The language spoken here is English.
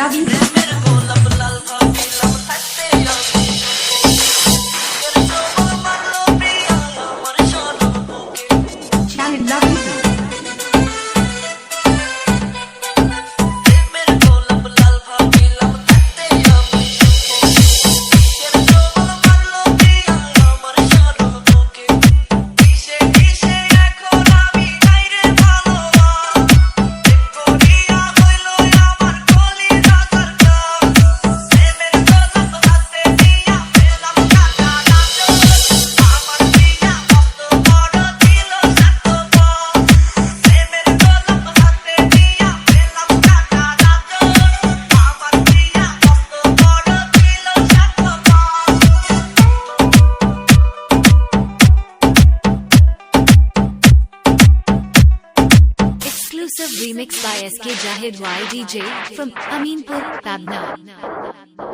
Love you. Charlie, love you. exclusive remix by SK Jahid Y DJ from Aminpur, Tabna.